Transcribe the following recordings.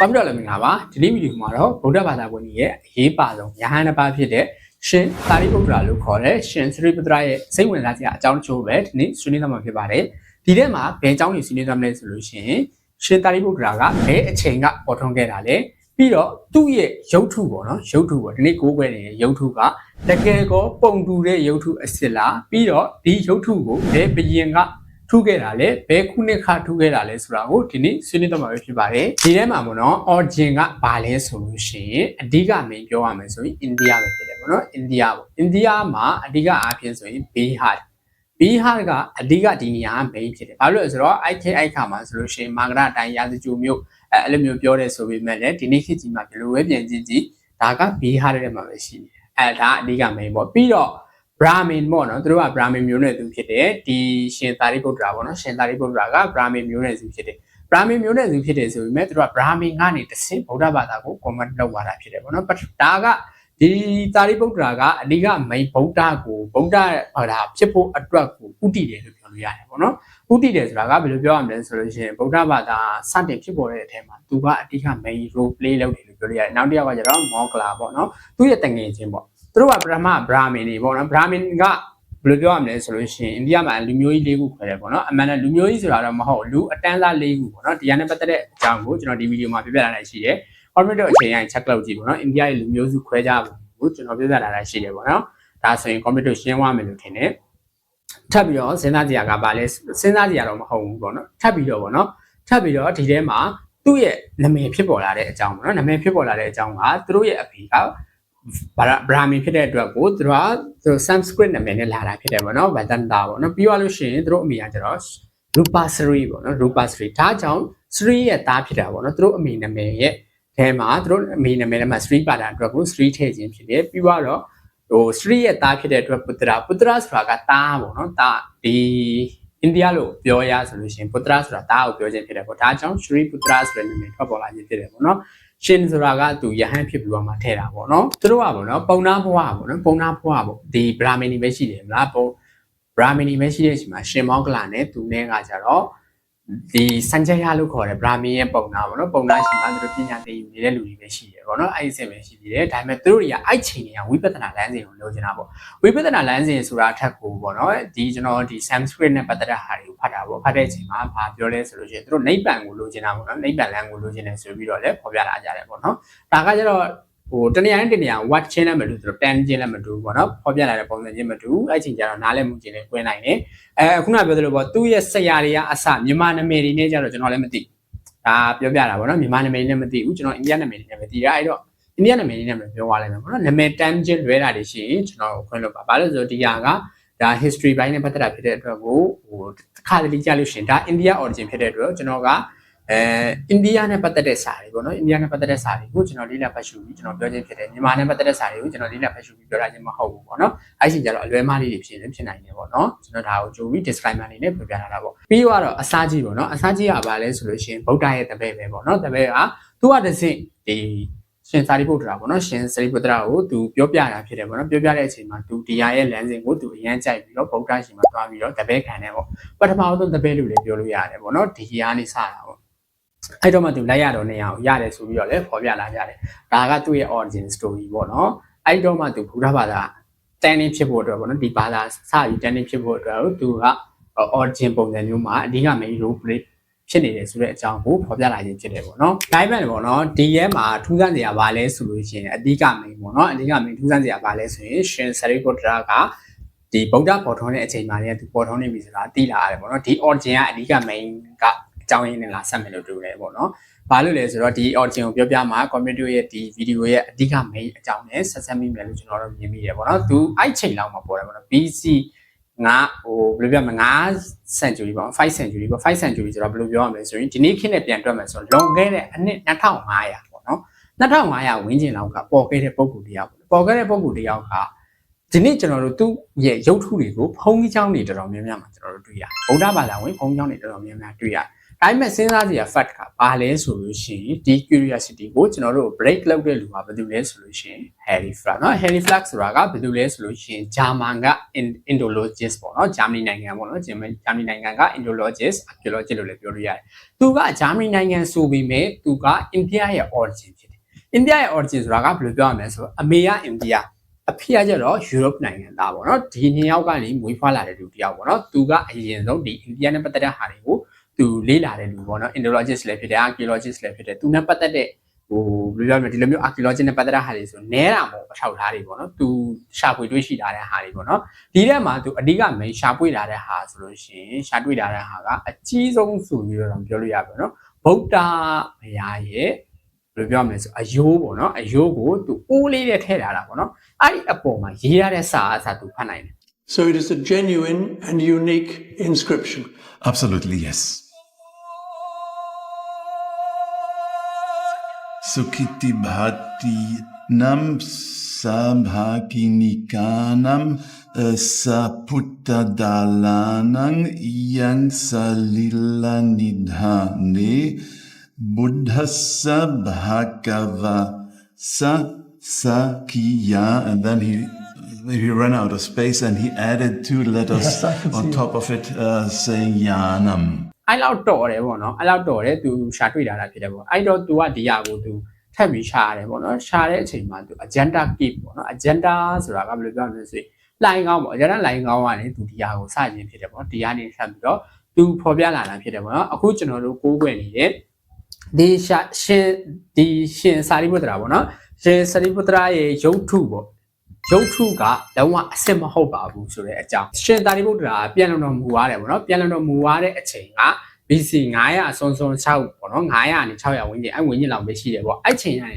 ကွန်ပျူတာလည်းမင်္ဂလာပါဒီနေ့ဗီဒီယိုမှာတော့ဗုဒ္ဓဘာသာဝင်ကြီးရဲ့အရေးပါဆုံးယဟန်တစ်ပါးဖြစ်တဲ့ရှင်သာရိပုတ္တရာလို့ခေါ်တဲ့ရှင်သရိပုတ္တရာရဲ့စိတ်ဝင်စားစရာအကြောင်းတချို့ပဲဒီနေ့ဆွေးနွေးသွားမှာဖြစ်ပါတယ်ဒီထဲမှာဘယ်အကြောင်းကိုဆွေးနွေးသွားမလဲဆိုလို့ရှိရင်ရှင်သာရိပုတ္တရာကဘယ်အချိန်ကပေါ်ထွန်းခဲ့တာလဲပြီးတော့သူ့ရဲ့ရုပ်ထုပေါ့နော်ရုပ်ထုပေါ့ဒီနေ့ကိုးကွယ်နေတဲ့ရုပ်ထုကတကယ်ကောပုံတူတဲ့ရုပ်ထုအစ်စ်လားပြီးတော့ဒီရုပ်ထုကိုဘယ်ဘယင်က ထုခဲ့တာလဲဘယ်ခုနှစ်ခါထုခဲ့တာလဲဆိုတာကိုဒီနေ့ဆွေးနွေးတော့မှာပဲဖြစ်ပါတယ်ဒီထဲမှာပေါ့နော် origin ကဘာလဲဆိုလို့ရှိရင်အဓိက main ပြောရမယ်ဆိုရင်အိန္ဒိယပဲဖြစ်တယ်ပေါ့နော်အိန္ဒိယပေါ့အိန္ဒိယမှာအဓိကအားဖြင့်ဆိုရင် Bihar Bihar ကအဓိကဒီနေရာက main ဖြစ်တယ်ဘာလို့လဲဆိုတော့ IK အိုက်ခါမှာဆိုလို့ရှိရင်မာဂရတိုင်းရာဇဂျူမျိုးအဲအဲ့လိုမျိုးပြောတယ်ဆိုပေမဲ့လည်းဒီနေ့ခေတ်ကြီးမှာဘယ်လိုပဲပြန်ကြည့်ကြည့်ဒါက Bihar ထဲမှာပဲရှိတယ်အဲဒါအဓိက main ပေါ့ပြီးတော့ Brahmin ပေါ့နော်သူတို့က Brahmin မျိုးနွယ်သူဖြစ်တယ်ဒီရှင်သာရိပုတ္တရာပေါ့နော်ရှင်သာရိပုတ္တရာက Brahmin မျိုးနွယ်သူဖြစ်တယ် Brahmin မျိုးနွယ်သူဖြစ်တယ်ဆိုပေမဲ့သူတို့က Brahmin ကနေတဆင့်ဗုဒ္ဓဘာသာကို convert လုပ်လာတာဖြစ်တယ်ပေါ့နော်ဒါကဒီသာရိပုတ္တရာကအဓိက main ဗုဒ္ဓကိုဗုဒ္ဓဘာသာဖြစ်ဖို့အတွက်ကိုဥတည်တယ်လို့ပြောလို့ရတယ်ပေါ့နော်ဥတည်တယ်ဆိုတာကဘယ်လိုပြောရမလဲဆိုလို့ရှိရင်ဗုဒ္ဓဘာသာစတင်ဖြစ်ပေါ်တဲ့အထက်မှာသူကအဓိက main role play လုပ်တယ်လို့ပြောလို့ရတယ်နောက်တစ်ယောက်ကကျတော့မောကလာပေါ့နော်သူ့ရဲ့တငယ်ချင်းပေါ့ သူတို့ကပထမ Brahmin တွေပေါ့နော် Brahmin ကဘယ်လိုပြောရမလဲဆိုလို့ရှိရင်အိန္ဒိယမှာလူမျိုးကြီး၄ခုခွဲတယ်ပေါ့နော်အမှန်တည်းလူမျိုးကြီးဆိုတာတော့မဟုတ်လူအတန်းသား၄ခုပေါ့နော်ဒီကနေ့ပတ်သက်တဲ့အကြောင်းကိုကျွန်တော်ဒီဗီဒီယိုမှာပြပြလာနိုင်ရှိတယ် corporate အချိန်တိုင်း check လုပ်ကြည့်ပေါ့နော်အိန္ဒိယရဲ့လူမျိုးစုခွဲကြဖို့ကျွန်တော်ပြပြလာတာရှိတယ်ပေါ့နော်ဒါဆိုရင် computer ရှင်းသွားမယ်လို့ထင်တယ်ထပ်ပြီးတော့စဉ်းစားကြရကပါလဲစဉ်းစားကြရတော့မဟုတ်ဘူးပေါ့နော်ထပ်ပြီးတော့ပေါ့နော်ထပ်ပြီးတော့ဒီထဲမှာသူ့ရဲ့နာမည်ဖြစ်ပေါ်လာတဲ့အကြောင်းပေါ့နော်နာမည်ဖြစ်ပေါ်လာတဲ့အကြောင်းကသူတို့ရဲ့အဖေကဘာ ဗရာမီဖြစ်တဲ့အတွက်ကိုသူတို့ကသူ Sanskrit နာမည်နဲ့လာတာဖြစ်တယ်ပေါ့နော်ဗန္တန်တာပေါ့နော်ပြီးသွားလို့ရှိရင်သူတို့အမေကကျတော့ Rupasri ပေါ့နော် Rupasri ဒါကြောင့် Sri ရဲ့သားဖြစ်တာပေါ့နော်သူတို့အမေနာမည်ရဲ့အဲမှာသူတို့အမေနာမည်ထဲမှာ Sri ပါတာအတွက်ကို Sri ထည့်ခြင်းဖြစ်တယ်ပြီးသွားတော့ဟို Sri ရဲ့သားဖြစ်တဲ့အတွက်ပုတ္တရာပုတ္တရာဆိုတာကသားပေါ့နော်သားဒီအိန္ဒိယလို့ပြောရဆိုလို့ရှိရင်ပုတ္တရာဆိုတာသားကိုပြောခြင်းဖြစ်တယ်ပေါ့ဒါကြောင့် Sri ပုတ္တရာဆိုတဲ့နာမည်ထွက်ပေါ်လာခြင်းဖြစ်တယ်ပေါ့နော် ရှင်ဆိုတာကသူယဟန်ဖြစ်ပြီးတော့မှထည့်တာပေါ့နော်သူတို့ကပေါ့နော်ပုံနာဘဝပေါ့နော်ပုံနာဘဝပေါ့ဒီဗြဟ္မဏီပဲရှိတယ်မလားပုံဗြဟ္မဏီပဲရှိတဲ့အချိန်မှာရှင်မောကလာနဲ့သူနဲ့ကကြတော့ ဒီစံကြရလို့ခေါ်တယ်ဗြဟ္မင်းရဲ့ပုံနာပေါ့နော်ပုံနာရှင်မှာသူတို့ပညာသင်ယူနေတဲ့လူတွေပဲရှိတယ်ပေါ့နော်အဲ့ဒီအဆင့်ပဲရှိသေးတယ်ဒါပေမဲ့သူတို့တွေကအဲ့ချိန်တွေကဝိပဿနာလမ်းစဉ်ကိုလိုချင်တာပေါ့ဝိပဿနာလမ်းစဉ်ဆိုတာအထက်ကိုပေါ့နော်ဒီကျွန်တော်ဒီ Sanskrit နဲ့ပတ်သက်တဲ့ဟာတွေကိုဖတ်တာပေါ့ဖတ်တဲ့အချိန်မှာဘာပြောလဲဆိုလို့ရှိရင်သူတို့နိဗ္ဗာန်ကိုလိုချင်တာပေါ့နော်နိဗ္ဗာန်လမ်းကိုလိုချင်တယ်ဆိုပြီးတော့လည်းဖော်ပြလာကြတယ်ပေါ့နော်ဒါကကြတော့ ဟိုတနေရာနဲ့တနေရာ what ချင်းလည်းမတူသူတို့ tan ချင်းလည်းမတူဘူးပေါ့နော်ဖော်ပြလာတဲ့ပုံစံချင်းမတူအဲ့ချိန်ကျတော့နားလည်မှုချင်းလည်းကွဲနိုင်တယ်အဲခုနပြောသလိုပေါ့သူ့ရဲ့ဆရာတွေကအစမြန်မာနာမည်တွေနဲ့ကြတော့ကျွန်တော်လည်းမသိဒါပြောပြတာပေါ့နော်မြန်မာနာမည်တွေနဲ့မသိဘူးကျွန်တော်အိန္ဒိယနာမည်တွေနဲ့ပဲသိတာအဲ့တော့အိန္ဒိယနာမည်တွေနဲ့ပဲပြောသွားလိုက်မယ်ပေါ့နော်နာမည် tan ချင်းလွဲတာတွေရှိရင်ကျွန်တော်ခွင့်လို့ပါဘာလို့လဲဆိုတော့ဒီဟာကဒါ history ဘိုင်းနဲ့ပတ်သက်တာဖြစ်တဲ့အတွက်ကိုဟိုတစ်ခါတလေကြားလို့ရှိရင်ဒါ India origin ဖြစ်တဲ့အတွက်ကျွန်တော်က အဲအိန္ဒိယနဲ့ပတ်သက်တဲ့စာတွေပေါ့နော်အိန္ဒိယနဲ့ပတ်သက်တဲ့စာတွေကိုကျွန်တော်လေးလာဖတ်ရှုပြီးကျွန်တော်ပြောချင်းဖြစ်တယ်မြန်မာနဲ့ပတ်သက်တဲ့စာတွေကိုကျွန်တော်လေးလာဖတ်ရှုပြီးပြောတာချင်းမဟုတ်ဘူးပေါ့နော်အဲ့ဒီကြတော့အလွဲမားလေးတွေဖြစ်နေဖြစ်နိုင်တယ်ပေါ့နော်ကျွန်တော်ဒါကိုကြိုပြီး disclaimer အနေနဲ့ပြောပြထားတာပေါ့ပြီးတော့အစားကြီးပေါ့နော်အစားကြီးကဘာလဲဆိုလို့ရှိရင်ဗုဒ္ဓရဲ့တပည့်ပဲပေါ့နော်တပည့်ကသူကတစ်စင့်ဒီရှင်စာရိပုတ္တရာပေါ့နော်ရှင်စာရိပုတ္တရာကိုသူပြောပြတာဖြစ်တယ်ပေါ့နော်ပြောပြတဲ့အချိန်မှာသူတရားရဲ့လမ်းစဉ်ကိုသူအရန်ကြိုက်ပြီးတော့ဗုဒ္ဓရှင်မှာသွားပြီးတော့တပည့်ခံတယ်ပေါ့ပထမဆုံးတပည့်လို့လည်းပြောလို့ရတယ်ပေါ့နော်ဒီကနေစတာပေါ့ အဲ့တော့မှသူလိုက်ရတော့နေအောင်ရတယ်ဆိုပြီးတော့လည်းဖော်ပြလာကြတယ်ဒါကသူ့ရဲ့ origin story ပေါ့နော်အဲ့တော့မှသူဘုရားဘာသာတန်နေဖြစ်ဖို့အတွက်ပေါ့နော်ဒီဘာသာစပြီးတန်နေဖြစ်ဖို့အတွက်သူက origin ပုံစံမျိုးမှာအဓိက main role play ဖြစ်နေတယ်ဆိုတဲ့အကြောင်းကိုဖော်ပြလာခြင်းဖြစ်တယ်ပေါ့နော်။ guide ပေါ့နော်ဒီရဲမှာထူးဆန်းစရာဘာလဲဆိုလို့ရှိရင်အဓိက main ပေါ့နော်အဓိက main ထူးဆန်းစရာဘာလဲဆိုရင်ရှင်စရိပုတ္တရာကဒီဗုဒ္ဓပေါ်ထွန်းတဲ့အချိန်မှာလည်းသူပေါ်ထွန်းနေပြီဆိုတာသိလာရတယ်ပေါ့နော်ဒီ origin ကအဓိက main က အကြောင်းရင်းနဲ့လာဆက်မယ်လို့ပြောတယ်ပေါ့နော်။ဘာလို့လဲဆိုတော့ဒီ origin ကိုပြောပြမှာ computer ရဲ့ဒီ video ရဲ့အဓိက main အကြောင်းနဲ့ဆက်ဆက်မိမယ်လို့ကျွန်တော်တို့မြင်မိတယ်ပေါ့နော်။သူအဲ့ချိန်လောက်မှာပေါ်တယ်ပေါ့နော် BC ငါဟိုဘယ်လိုပြောမလဲ9 century ပေါ့5 century ပေါ့5 century ဆိုတော့ဘယ်လိုပြောရမလဲဆိုရင်ဒီနေ့ခေတ်နဲ့ပြန်တွက်မယ်ဆိုတော့လွန်ခဲ့တဲ့အနှစ်2500ပေါ့နော်2500ဝန်းကျင်လောက်ကပေါ်ခဲ့တဲ့ပုံကူတရားပေါ့ပေါ်ခဲ့တဲ့ပုံကူတရားကဒီနေ့ကျွန်တော်တို့သူ့ရဲ့ရုပ်ထုတွေကိုဖုံးကြီးချောင်းတွေတော်တော်များများမှာကျွန်တော်တို့တွေ့ရတယ်ဗုဒ္ဓဘာသာဝင်ဖုံးချောင်းတွေတော်တော်များများတွေ့ရတယ် ဒါ ဒါပေမဲ့စဉ်းစားစရာ fact ကဘာလဲဆိုလို့ရှိရင်ဒီ curiosity ကိုကျွန်တော်တို့ break လုပ်တဲ့လူကဘယ်သူလဲဆိုလို့ရှိရင် Harry Flack เนาะ Harry Flack ဆိုတာကဘယ်သူလဲဆိုလို့ရှိရင်ဂျာမန်က Indologist ပေါ့เนาะဂျာမနီနိုင်ငံပေါ့เนาะဂျာမနီနိုင်ငံက Indologist archaeologist လို့လည်းပြောလို့ရတယ်သူကဂျာမနီနိုင်ငံဆိုပေမဲ့သူက India ရဲ့ origin ဖြစ်တယ် India ရဲ့ origin ဆိုတာကဘယ်လိုပြောရမလဲဆိုတော့အမေက India အဖေကကျတော့ Europe နိုင်ငံသားပေါ့နော်ဒီနှစ်ယောက်ကနေမွေးဖွားလာတဲ့လူတစ်ယောက်ပေါ့နော်သူကအရင်ဆုံးဒီ India နဲ့ပတ်သက်တဲ့ဟာတွေကို သူလေ့လာတဲ့လူပေါ့နော် Indologist လည်းဖြစ်တယ် Archaeologist လည်းဖြစ်တယ်သူနဲ့ပတ်သက်တဲ့ဟိုဘယ်လိုပြောမလဲဒီလိုမျိုး archaeology နဲ့ပတ်သက်တဲ့ဟာတွေဆိုနဲတာမဟုတ်အထောက်ထားတွေပေါ့နော်သူရှာဖွေတွေ့ရှိလာတဲ့ဟာတွေပေါ့နော်ဒီထဲမှာသူအဓိက main ရှာဖွေလာတဲ့ဟာဆိုလို့ရှိရင်ရှာတွေ့လာတဲ့ဟာကအကြီးဆုံးဆိုပြီးတော့ပြောလို့ရပါတော့ဗုဒ္ဓဘုရားရဲ့ဘယ်လိုပြောမလဲဆိုအယိုးပေါ့နော်အယိုးကိုသူအိုးလေးနဲ့ထည့်ထားတာပေါ့နော်အဲ့ဒီအပေါ်မှာရေးရတဲ့စာအစားသူဖတ်နိုင်တယ် So it is a genuine and unique inscription. Absolutely, yes. Sukiti bhati nam sabhakinikanam eh, saputta dalanang yang salila nidhane buddhassa bhagava sa sakya and then he he ran out of space and he added two letters on top of it uh, saying yanam အဲ့လောက်တော်တယ်ပေါ့နော်အဲ့လောက်တော်တယ်သူရှာတွေ့လာတာဖြစ်တယ်ပေါ့အဲ့တော့ तू ကဒီဟာကို तू ထပ်ပြီးရှာရတယ်ပေါ့နော်ရှာတဲ့အချိန်မှာ तू agenda keep ပေါ့နော် agenda ဆိုတာကဘယ်လိုပြောမလဲဆိုရင်လိုင်းကောင်းပေါ့ agenda လိုင်းကောင်းကနေ तू ဒီဟာကိုစခြင်းဖြစ်တယ်ပေါ့နော်ဒီကနေဆက်ပြီးတော့ तू ဖော်ပြလာတာဖြစ်တယ်ပေါ့နော်အခုကျွန်တော်တို့ကိုးကွယ်နေတဲ့ဒီရှာရှင်ဒီရှင်စာရိပုတ္တရာပေါ့နော်ရှင်စာရိပုတ္တရာရဲ့ရုပ်ထုပေါ့ ရုပ်ထုကလုံးဝအစစ်မဟုတ်ပါဘူးဆိုတဲ့အကြောင်းရှင်သာရိပုတ္တရာပြန်လုံတော်မူသွားတယ်ပေါ့နော်ပြန်လုံတော်မူသွားတဲ့အချိန်က BC 900အစွန်းစွန်း6ပေါ့နော်900နဲ့600ဝန်းကျင်အဲ့ဝန်းကျင်လောက်ပဲရှိတယ်ပေါ့အဲ့ချိန်ကနေ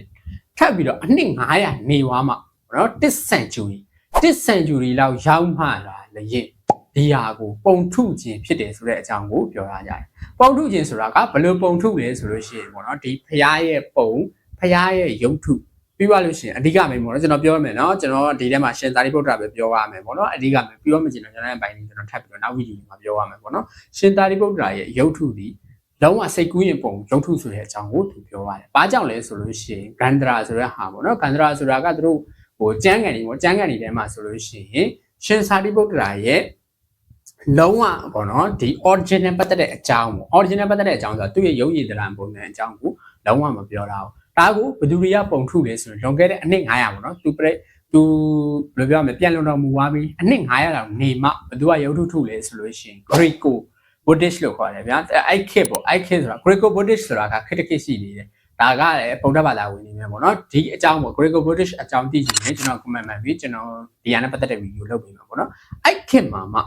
ထပ်ပြီးတော့အနှစ်900နေသွားမှပေါ့နော်1 century 1 century လောက်ရောက်မှလာလေရင်ဒီဟာကိုပုံထုခြင်းဖြစ်တယ်ဆိုတဲ့အကြောင်းကိုပြောရကြတယ်ပုံထုခြင်းဆိုတာကဘယ်လိုပုံထုလဲဆိုလို့ရှိရင်ပေါ့နော်ဒီဖရားရဲ့ပုံဖရားရဲ့ရုပ်ထု ပြီးသွားလို့ရှိရင်အဓိကမင်းပေါ့နော်ကျွန်တော်ပြောရမယ်နော်ကျွန်တော်ဒီထဲမှာရှင်သာရိပုတ္တရာပဲပြောရမယ်ပေါ့နော်အဓိကမင်းပြောမချင်တော့ကျွန်တော်ရဲ့ဘိုင်းလေးကျွန်တော်ထပ်ပြီးတော့နောက်ဗီဒီယိုမှာပြောရမယ်ပေါ့နော်ရှင်သာရိပုတ္တရာရဲ့ရုပ်ထုဒီလုံးဝစိတ်ကူးရင်ပုံရုပ်ထုဆိုတဲ့အကြောင်းကိုသူပြောပါတယ်။ဘာကြောင့်လဲဆိုလို့ရှိရင်ဂန္ဓရာဆိုတဲ့ဟာပေါ့နော်ဂန္ဓရာဆိုတာကသူတို့ဟိုကျမ်းကန်တွေပေါ့ကျမ်းကန်တွေထဲမှာဆိုလို့ရှိရင်ရှင်သာရိပုတ္တရာရဲ့လုံးဝပေါ့နော်ဒီ original ပတ်သက်တဲ့အကြောင်းပေါ့ original ပတ်သက်တဲ့အကြောင်းဆိုတာသူ့ရဲ့ရုပ်ရည်သဏ္ဍာန်ပုံစံအကြောင်းကိုလုံးဝမပြောတာဘူး ဒါကိုဘယ်သူတွေကပုံထုလဲဆိုရင်လွန်ခဲ့တဲ့အနှစ်900ပေါ့နော်သူပြသူဘယ်လိုပြောမလဲပြန်လုံတော်မူသွားပြီးအနှစ်900လောက်နေမှဘယ်သူကရုပ်ထုထုလဲဆိုလို့ရှိရင် Greco Buddhist လို့ခေါ်တယ်ဗျာအဲ့ခေတ်ပေါ့အဲ့ခေတ်ဆိုတာ Greco Buddhist ဆိုတာကခေတ်တစ်ခေတ်ရှိနေတယ်ဒါကလည်းဗုဒ္ဓဘာသာဝင်နေမယ်ပေါ့နော်ဒီအကြောင်းပေါ့ Greco Buddhist အကြောင်းသိချင်ရင်ကျွန်တော် comment မှာပြီးကျွန်တော်ဒီဟာနဲ့ပတ်သက်တဲ့ဗီဒီယိုလုပ်ပေးမှာပေါ့နော်အဲ့ခေတ်မှာမှ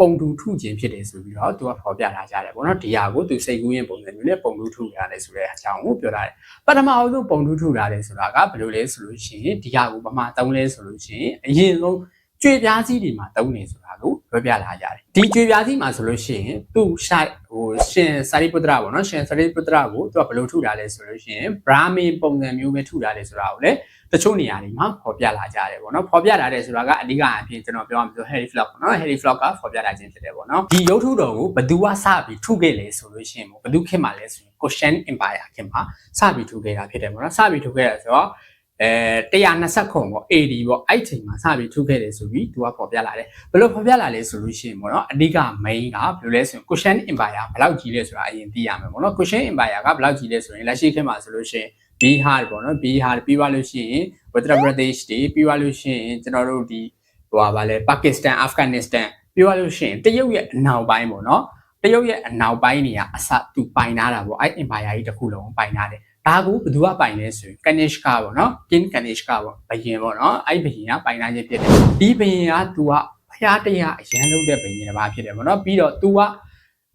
ပုံတူထုခြင်းဖြစ်တယ်ဆိုပြီးတော့သူကဖော်ပြထားကြတယ်ပေါ့နော်ဒီဟာကိုသူစိတ်ကူးရင်ပုံစံမျိုးနဲ့ပုံတူထုရတယ်ဆိုတဲ့အကြောင်းကိုပြောထားတယ်ပထမအောင်ဆုံးပုံတူထုရတယ်ဆိုတာကဘယ်လိုလဲဆိုလို့ရှိရင်ဒီဟာကိုပမာသုံးလဲဆိုလို့ရှိရင်အရင်ဆုံး ကျွေပြားစည်းတွေမှာတုံးနေဆိုတာကိုပြောပြလာကြတယ်ဒီကျွေပြားစည်းမှာဆိုလို့ရှိရင်သူ့ရှိုက်ဟိုရှင်စာရိပုတ္တရာပေါ့နော်ရှင်စာရိပုတ္တရာကိုသူကဘယ်လိုထုတာလဲဆိုလို့ရှိရင်ဗြဟ္မင်းပုံစံမျိုးပဲထုတာလဲဆိုတာကိုလည်းတချို့နေရာတွေမှာဖော်ပြလာကြတယ်ပေါ့နော်ဖော်ပြလာတယ်ဆိုတာကအဓိကအဖြစ်ကျွန်တော်ပြောရမှာဆို Harry Flock ပေါ့နော် Harry Flock ကဖော်ပြလာခြင်းဖြစ်တယ်ပေါ့နော်ဒီရုပ်ထုတော်ကိုဘယ်သူကစပြီးထုခဲ့လဲဆိုလို့ရှိရင်ဘယ်သူခင်မှာလဲဆိုရင် Kushan Empire ခင်မှာစပြီးထုခဲ့တာဖြစ်တယ်ပေါ့နော်စပြီးထုခဲ့ရဆိုတော့ အဲ120ခုပေါ့ AD ပေါ့အဲ့ချိန်မှာစပြီးထုခဲ့တယ်ဆိုပြီးသူကဖော်ပြလာတယ်ဘယ်လိုဖော်ပြလာလဲဆိုလို့ရှိရင်ပေါ့နော်အဓိက main ကဘယ်လိုလဲဆိုရင် Kushan Empire ဘယ်လောက်ကြီးလဲဆိုတာအရင်သိရမယ်ပေါ့နော် Kushan Empire ကဘယ်လောက်ကြီးလဲဆိုရင်လက်ရှိခေတ်မှာဆိုလို့ရှိရင် Bihar ပေါ့နော် Bihar ပြီးသွားလို့ရှိရင် Uttar Pradesh တွေပြီးသွားလို့ရှိရင်ကျွန်တော်တို့ဒီဟိုပါလဲ Pakistan Afghanistan ပြီးသွားလို့ရှိရင်တရုတ်ရဲ့အနောက်ပိုင်းပေါ့နော်တရုတ်ရဲ့အနောက်ပိုင်းနေရာအစသူပိုင်နာတာပေါ့အဲ့ empire ကြီးတစ်ခုလုံးပိုင်နာတယ် ဒါကိုဘယ်သူကပိုင်လဲဆိုရင် Kanishka ပေါ့နော် King Kanishka ပေါ့ဘယင်ပေါ့နော်အဲ့ဘယင်ကပိုင်နာခြင်းဖြစ်တယ်ဒီဘယင်က तू ကဖျားတရားအရန်လုပ်တဲ့ဘယင်တစ်ပါးဖြစ်တယ်ပေါ့နော်ပြီးတော့ तू က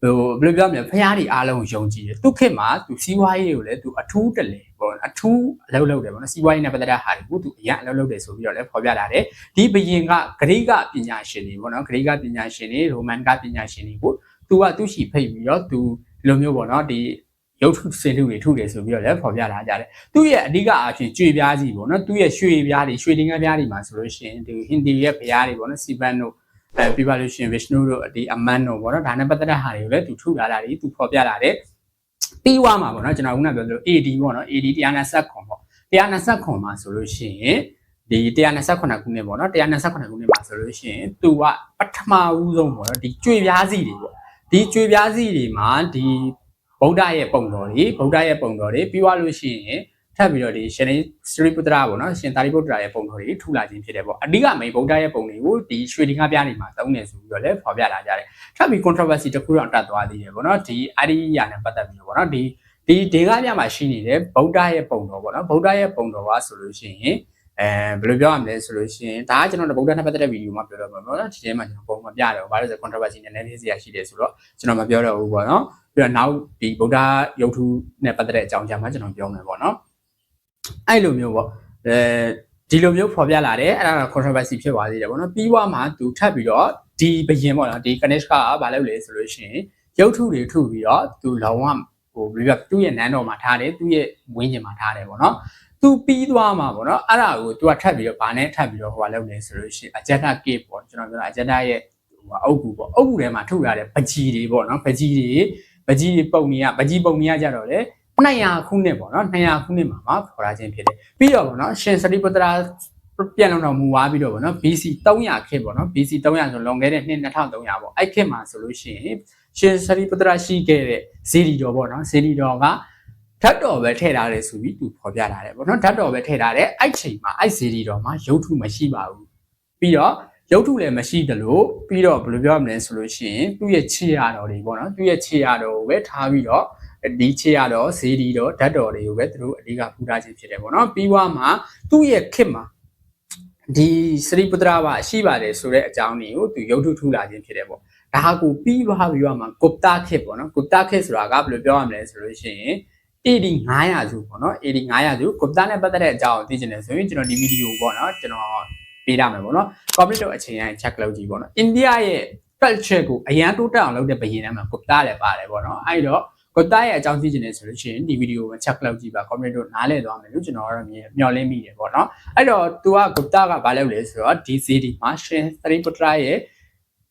ဟိုဘယ်လိုပြောမလဲဖျားတွေအားလုံးယုံကြည်တယ်သူခေတ်မှာ तू စီးပွားရေးကိုလည်း तू အထူးတလေပေါ့အထူးအလုပ်လုပ်တယ်ပေါ့နော်စီးပွားရေးနဲ့ပတ်သက်တဲ့ဟာတွေကို तू အရန်အလုပ်လုပ်တယ်ဆိုပြီးတော့လည်းဖော်ပြလာတယ်ဒီဘယင်ကဂရိကပညာရှင်တွေပေါ့နော်ဂရိကပညာရှင်တွေရိုမန်ကပညာရှင်တွေကို तू ကသူ့ရှိဖိတ်ပြီးတော့ तू ဒီလိုမျိုးပေါ့နော်ဒီ ရုပ်ထုစင်ထုတွေထုတယ်ဆိုပြီးတော့လည်းဖော်ပြလာကြတယ်သူ့ရဲ့အဓိကအဖြစ်ကြွေပြားစီပေါ့နော်သူ့ရဲ့ရွှေပြားတွေရွှေတင်ငန်းပြားတွေမှာဆိုလို့ရှိရင်ဒီဟင်ဒီရဲ့ဘုရားတွေပေါ့နော်စီပန်တို့အဲပြပါလို့ရှိရင် Vishnu တို့ဒီအမန်တို့ပေါ့နော်ဒါနဲ့ပတ်သက်တဲ့ဟာတွေကိုလည်းသူထုလာတာတွေသူဖော်ပြလာတယ်ပြီးွားမှာပေါ့နော်ကျွန်တော်ခုနပြောသလို AD ပေါ့နော် AD 120ခွန်ပေါ့120ခွန်မှာဆိုလို့ရှိရင်ဒီ128ခုနှစ်ပေါ့နော်128ခုနှစ်မှာဆိုလို့ရှိရင်သူကပထမဦးဆုံးပေါ့နော်ဒီကျွေပြားစီတွေပေါ့ဒီကျွေပြားစီတွေမှာဒီ ဗုဒ္ဓရဲ့ပုံတော်တွေဗုဒ္ဓရဲ့ပုံတော်တွေပြီးွားလို့ရှိရင်ထပ်ပြီးတော့ဒီရှင်စရိပုတ္တရာပေါ့နော်ရှင်သာရိပုတ္တရာရဲ့ပုံတော်တွေထူလာခြင်းဖြစ်တယ်ပေါ့အဓိကမိန်ဗုဒ္ဓရဲ့ပုံတွေကိုဒီရွှေဒီငါပြားနေမှာသုံးနေဆိုပြီးတော့လည်းဖော်ပြလာကြတယ်ထပ်ပြီး controversy တစ်ခုတော့တက်သွားသေးတယ်ပေါ့နော်ဒီအရိယာနဲ့ပတ်သက်ပြီးတော့ပေါ့နော်ဒီဒီဒေဂါပြမှာရှိနေတဲ့ဗုဒ္ဓရဲ့ပုံတော်ပေါ့နော်ဗုဒ္ဓရဲ့ပုံတော်ကဆိုလို့ရှိရင် အဲဘယ်လိုပြောရမလဲဆိုလို့ရှိရင်ဒါကကျွန်တော်ဗုဒ္ဓနဲ့ပတ်သက်တဲ့ဗီဒီယိုမှာပြောတော့မှာပေါ့နော်ဒီထဲမှာကျွန်တော်ပုံမပြတော့ဘာလို့လဲဆို controversy နဲ့လည်းနည်းစရာရှိတယ်ဆိုတော့ကျွန်တော်မပြောတော့ဘူးပေါ့နော်ပြီးတော့နောက်ဒီဗုဒ္ဓရုပ်ထုနဲ့ပတ်သက်တဲ့အကြောင်းကြားမှာကျွန်တော်ပြောမယ်ပေါ့နော်အဲ့လိုမျိုးပေါ့အဲဒီလိုမျိုးဖော်ပြလာတယ်အဲ့ဒါက controversy ဖြစ်သွားသေးတယ်ပေါ့နော်ပြီးွားမှာသူထပ်ပြီးတော့ဒီဘယင်ပေါ့နော်ဒီ Kanishka ကဘာလုပ်လဲဆိုလို့ရှိရင်ရုပ်ထုတွေထုပြီးတော့သူလောင်ဝဟိုဘယ်လိုပြောသူ့ရဲ့နန်းတော်မှာထားတယ်သူ့ရဲ့ဝင်းကျင်မှာထားတယ်ပေါ့နော် သူပြီးသွားမှာပေါ့နော်အဲ့ဒါကိုသူကထပ်ပြီးတော့ဗာနဲ့ထပ်ပြီးတော့ဟိုကလုပ်နေဆိုလို့ရှိရင် agenda cave ပေါ့ကျွန်တော်ပြောတာ agenda ရဲ့ဟိုအုပ်ကူပေါ့အုပ်ကူထဲမှာထုတ်ရတဲ့ပကြီးတွေပေါ့နော်ပကြီးတွေပကြီးတွေပုံနေရပကြီးပုံနေရကြတော့လေ200ခုနှစ်ပေါ့နော်200ခုနှစ်မှာမှာခေါ်လာခြင်းဖြစ်တယ်ပြီးတော့ပေါ့နော်ရှင်စရိပတ္တရာပြန်လုံတော်မူသွားပြီးတော့ပေါ့နော် BC 300ခေတ်ပေါ့နော် BC 300ဆိုလွန်ခဲ့တဲ့နှစ်2300ပေါ့အဲ့ခေတ်မှာဆိုလို့ရှိရင်ရှင်စရိပတ္တရာရှိခဲ့တဲ့ဇေဒီတော်ပေါ့နော်ဇေဒီတော်က ဓာတ်တော်ပဲထည့်ထားတယ်ဆိုပြီးသူဖော်ပြထားတယ်ပေါ့နော်ဓာတ်တော်ပဲထည့်ထားတယ်အဲ့ချိန်မှာအဲ့ဇေဒီတော်မှာရုပ်ထုမရှိပါဘူးပြီးတော့ရုပ်ထုလည်းမရှိသလိုပြီးတော့ဘယ်လိုပြောရမလဲဆိုလို့ရှိရင်သူ့ရဲ့ခြေရတော်တွေပေါ့နော်သူ့ရဲ့ခြေရတော်ကိုပဲထားပြီးတော့ဒီခြေရတော်ဇေဒီတော်ဓာတ်တော်တွေကိုပဲသူတို့အဓိကပူထားခြင်းဖြစ်တယ်ပေါ့နော်ပြီးွားမှာသူ့ရဲ့ခေတ်မှာဒီစရိပတ္တရာဘာရှိပါတယ်ဆိုတဲ့အကြောင်းတွေကိုသူရုပ်ထုထူလာခြင်းဖြစ်တယ်ပေါ့ဒါကိုပြီးွားပြီးွားမှာကုပ္ပတာခေတ်ပေါ့နော်ကုပ္ပတာခေတ်ဆိုတာကဘယ်လိုပြောရမလဲဆိုလို့ရှိရင် AD 900စုပေါ့နော် AD 900စုကုပ္ပတာနဲ့ပတ်သက်တဲ့အကြောင်းကိုသိချင်တယ်ဆိုရင်ကျွန်တော်ဒီဗီဒီယိုပေါ့နော်ကျွန်တော်ပေးရမယ်ပေါ့နော် comment တော့အချိန်တိုင်း check လုပ်ကြည့်ပေါ့နော်အိန္ဒိယရဲ့ culture ကိုအရန်တိုးတက်အောင်လုပ်တဲ့ဘယင်ထဲမှာကုပ္ပတာလည်းပါတယ်ပေါ့နော်အဲ့တော့ကုပ္ပတာရဲ့အကြောင်းသိချင်တယ်ဆိုလို့ရှိရင်ဒီဗီဒီယိုကို check လုပ်ကြည့်ပါ comment တော့နားလည်သွားမယ်လို့ကျွန်တော်ကတော့မျှော်လင့်မိတယ်ပေါ့နော်အဲ့တော့ तू ကကုပ္ပတာကဘာလုပ်လဲဆိုတော့ဒီ CD မှာရှင်သရိပုတ္တရာရဲ့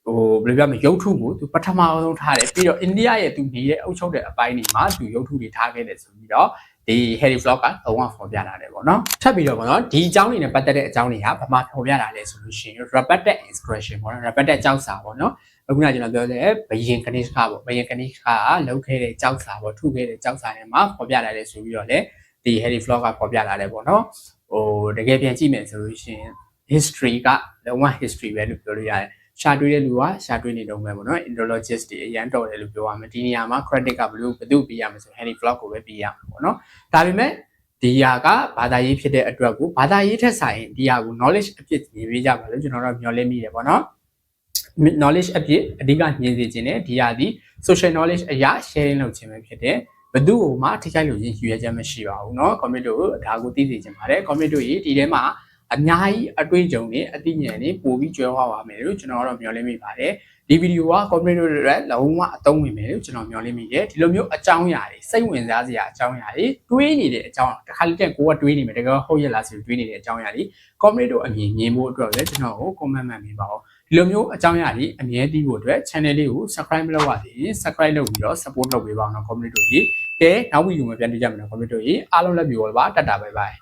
ဟိုဘယ်လိုပြောမလဲရုပ်ထုကိုသူပထမဆုံးထားတယ်ပြီးတော့အိန္ဒိယရဲ့သူနေတဲ့အုပ်ချုပ်တဲ့အပိုင်းတွေမှာသူရုပ်ထုတွေထားခဲ့တယ်ဆိုပြီးတော့ဒီ Harry Vlog ကသုံးဝဖော်ပြလာတယ်ပေါ့နော်ထပ်ပြီးတော့ပေါ့နော်ဒီအကြောင်းတွေနဲ့ပတ်သက်တဲ့အကြောင်းတွေကဘာမှဖော်ပြလာလဲဆိုလို့ရှိရင် repeated inscription ပေါ့နော် repeated ကြောက်စာပေါ့နော်အခုနကကျွန်တော်ပြောတဲ့ဘယင်ကနိစကပေါ့ဘယင်ကနိစကလောက်ခဲ့တဲ့ကြောက်စာပေါ့ထုခဲ့တဲ့ကြောက်စာတွေမှာဖော်ပြလာတယ်ဆိုပြီးတော့လေဒီ Harry Vlog ကဖော်ပြလာတယ်ပေါ့နော်ဟိုတကယ်ပြန်ကြည့်မယ်ဆိုလို့ရှိရင် history ကလုံးဝ history ပဲလို့ပြောလို့ရတယ် ရှာတွေးတဲ့လူကရှာတွေးနေတော့မယ်ပေါ့နော် indologist တွေအရန်တော်တယ်လို့ပြောရမယ်ဒီနေရာမှာ credit ကဘယ်လိုဘယ်သူပေးရမလဲဆို Harry Vlog ကိုပဲပေးရမှာပေါ့နော်ဒါပေမဲ့ဒီဟာကဘာသာရေးဖြစ်တဲ့အတွက်ကိုဘာသာရေးထက်ဆိုင်ဒီဟာကို knowledge အဖြစ်နေပေးကြပါလို့ကျွန်တော်တို့မျှော်လင့်မိတယ်ပေါ့နော် knowledge အဖြစ်အဓိကမြင်စေခြင်းနဲ့ဒီဟာဒီ social knowledge အရာ sharing လုပ်ခြင်းပဲဖြစ်တယ်ဘယ်သူ့ကိုမှထိခိုက်လို့ရည်ရွယ်ချက်မရှိပါဘူးเนาะ comment တို့ဒါကိုသိစေချင်ပါတယ် comment တို့ရေဒီထဲမှာ အများကြီးအတွေ့အကြုံတွေအသိဉာဏ်တွေပို့ပြီးကျွဲဟောပါမယ်လို့ကျွန်တော်ကတော့မျှော်လင့်မိပါတယ်ဒီဗီဒီယိုက comment တို့တွေလုံးဝအသုံးဝင်မယ်လို့ကျွန်တော်မျှော်လင့်မိတယ်ဒီလိုမျိုးအကြောင်းအရာတွေစိတ်ဝင်စားစရာအကြောင်းအရာတွေတွေးနေတဲ့အကြောင်းတစ်ခါလေးတက်ကိုကတွေးနေမယ်တကယ်ဟုတ်ရဲ့လားဆိုတွေးနေတဲ့အကြောင်းအရာတွေ comment တို့အမြင်မြင်ဖို့အတွက်လည်းကျွန်တော်ကို comment မှတ်မိပါဦးဒီလိုမျိုးအကြောင်းအရာတွေအမြဲတမ်းဖို့အတွက် channel လေးကို subscribe မလုပ်ရသေးရင် subscribe လုပ်ပြီးတော့ support လုပ်ပေးပါအောင်နော် comment တို့ကြီးကဲနောက်ဗီဒီယိုမှာပြန်တွေ့ကြမယ်နော် comment တို့ကြီးအားလုံးလက်ပြီးတော့ပါတတ်တာ bye bye